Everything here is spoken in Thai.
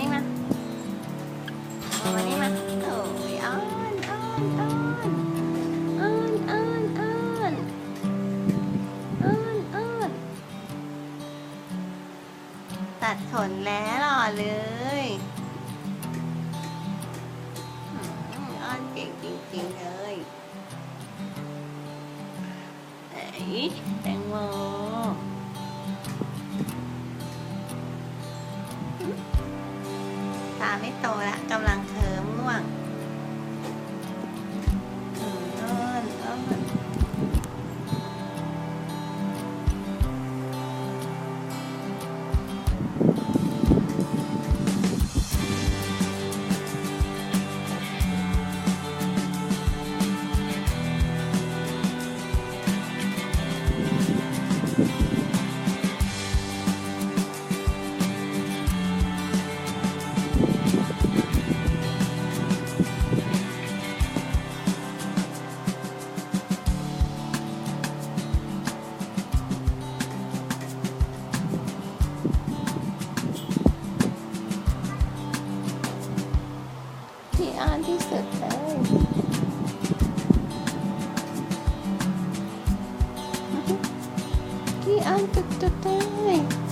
นี้มาเอามานี้มาโอ้ยอ้อนอ้อนอ้อนอ้อนอ้อนอ้อนอ้อนอ้อนตัดขนแล้วหล่อเลยอ้อนเก่งจริงๆเลยไหนแตงโมือ ไม่โตแล้วกำลังเธอ John, he's so tired. Okay. He untook the time.